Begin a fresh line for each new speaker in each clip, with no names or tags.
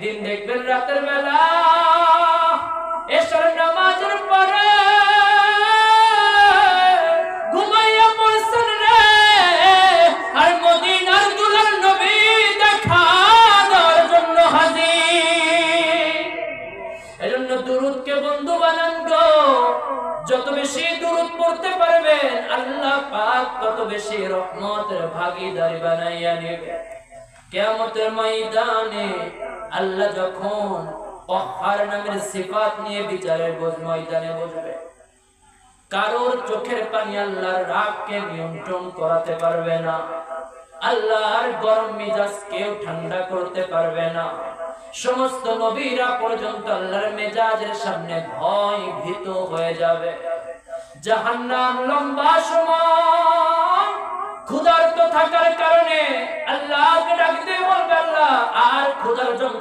দিন দেখবেন রাতের বেলা এসর নামাজের পরে ঘুমাইয়া পড়ছেন রে। আর মদিনার দুলার নবী দেখা জন্য হাজির। এজন্য দুরুদকে বন্ধু বানান গো। যত বেশি দুরুদ পড়তে পারবেন, আল্লাহ পাক তত বেশি রহমতের ভাগীদারি বানাইয়া নেবে কেয়ামতের ময়দানে আল্লাহ যখন কহার নামের সিফাত নিয়ে বিচারের বোঝ ময়দানে বসবে, কারোর চোখের পানি আল্লাহর রাগকে নিয়ন্ত্রণ করাতে পারবে না, আল্লাহর গরম মিজাজ কেউ ঠান্ডা করতে পারবে না। সমস্ত নবীরা পর্যন্ত আল্লাহর মেজাজের সামনে ভয় ভীত হয়ে যাবে। জাহান্নাম লম্বা সময় ক্ষুধার্ত থাকার কারণে আল্লাহকে ডাকতে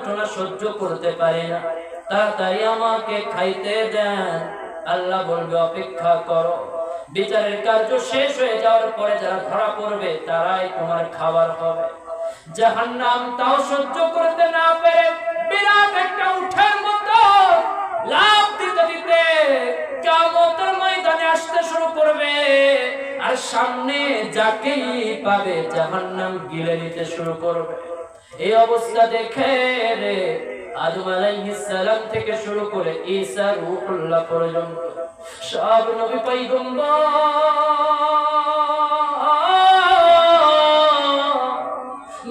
যন্ত্রণা সহ্য করতে পারে না। তাড়াতাড়ি আমাকে খাইতে দেন। আল্লাহ বলবে, অপেক্ষা করো। বিচারের কার্য শেষ হয়ে যাওয়ার পরে যারা ধরা পড়বে, তারাই তোমার খাবার হবে। জাহান্নাম তাও সহ্য করতে না পেরে বিরাট একটা উঠার মতো লাভ দিতে দিতে ময়দানে আসতে শুরু করবে। আর সামনে যাকেই পাবে, জাহান্নাম গিলে নিতে শুরু করবে। এই অবস্থা দেখে রে আদম আলাইহিস সালাম থেকে শুরু করে ঈসা রূহুল্লাহ পর্যন্ত সব নবী পয়গম্বর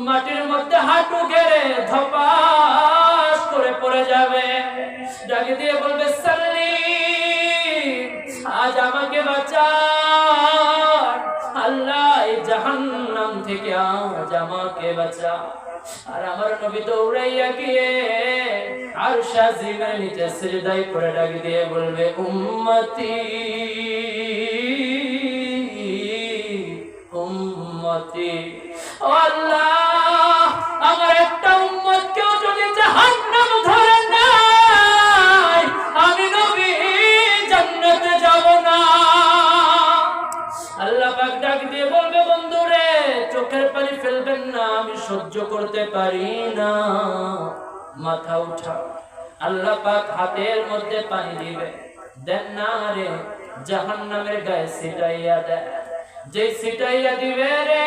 মাটির মধ্যে হাঁটু গেড়ে ধপাস করে পড়ে যাবে। ডাকে দিয়ে বলবে, সাল্লি, আজ আমাকে এই জাহান্নাম থেকে আজ আমাকে বাঁচা। আর আমার নবী দৌড়াইয়া গিয়ে আর শাজিমের নিচে সিজদাই করে ডাক দিয়ে বলবে, উম্মতি সহ্য করতে পারি না। মাথা উঠা। আল্লাহ পাক হাতের মধ্যে পানি দিবে। দেন না রে জাহান নামের গায়ে সিটাইয়া দেয় যে সিটাইয়া দিবে রে,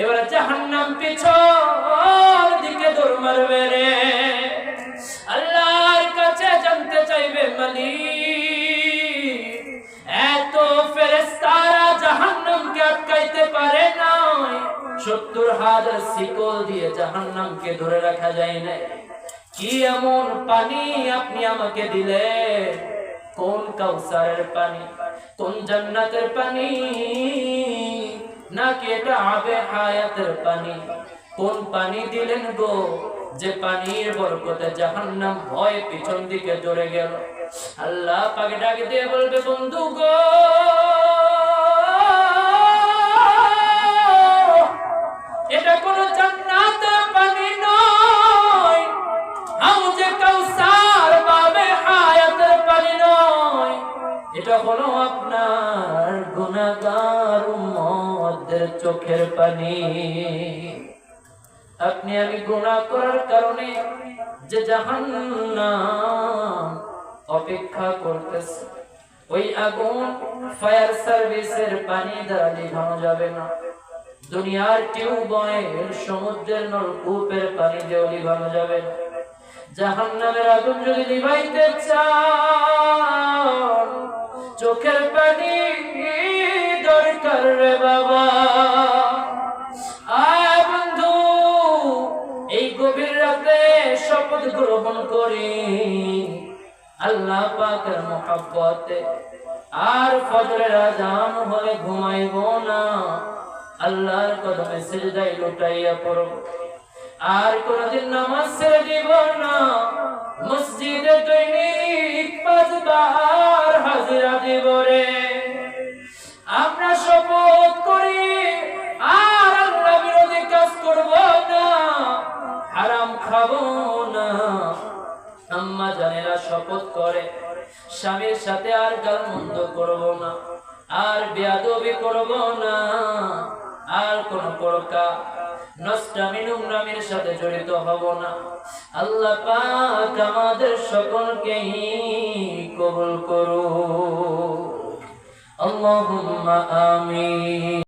এবার জাহান্নাম পিছন হাজার শিকল দিয়ে জাহান্নামকে ধরে রাখা যায় না। কি এমন পানি আপনি আমাকে দিলে কোন কাউসারের পানি? কোন জান্নাতের পানি? নাকি এটা আবে হায়াতের পানি? কোন পানি দিলেন গো? যে পানির বরকতে জাহান্নাম ভয় পিছন দিকে জড়ে গেল। আল্লাহ পাকে ডাকে দিয়ে বলবে, বন্ধু গো এটা হলো আপনার গুনাহগার উম্মতদের চোখের পানি। আপনি আমি গুনাহ করার কারণে যে জাহান্নাম অপেক্ষা করতেছে। ওই আগুন ফায়ার সার্ভিসের পানি দ্বারা নিভানো যাবে না। দুনিয়ার টিউবওয়েল সমুদ্রের নলকূপের পানি দিয়েও নিভানো যাবে না। জাহান্নামের আগুন যদি নিভাইতে চান চোখের পানি দরকার রে বাবা। আয় বন্ধু, এই গভীর রাতে শপথ গ্রহণ করি। আল্লাহ পাকের মহাব্বতে। আর ফজরের আজান হলে ঘুমাইব না। আল্লাহর কদমে সিজদাই লুটাইয়া পড়ব। আর কোনদিন নামাজ ছেড়ে দিব না। মসজিদে দৈনিক শপথ করে। স্বামীর সাথে আর গালমন্দ করব না, আর বেয়াদবি করব না, আর কোন প্রকার সাথে জড়িত হব না। আল্লাহ পাক আমাদের সকলকেই কবুল